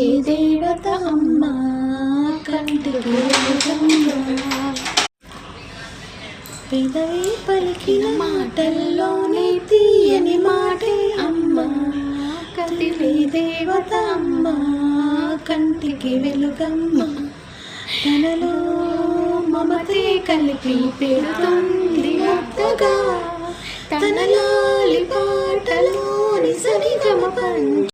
దేవత అమ్మ కంటికి పెదవి పలికిన మాటల్లోనే తీయని మాటే అమ్మ కదిలే దేవత అమ్మ కంటికి వెలుగమ్మ తనలో మమతే కలిపి పెడుతుంది ముద్దగా తనలాలి పాటలోని సరిగమ పంచ.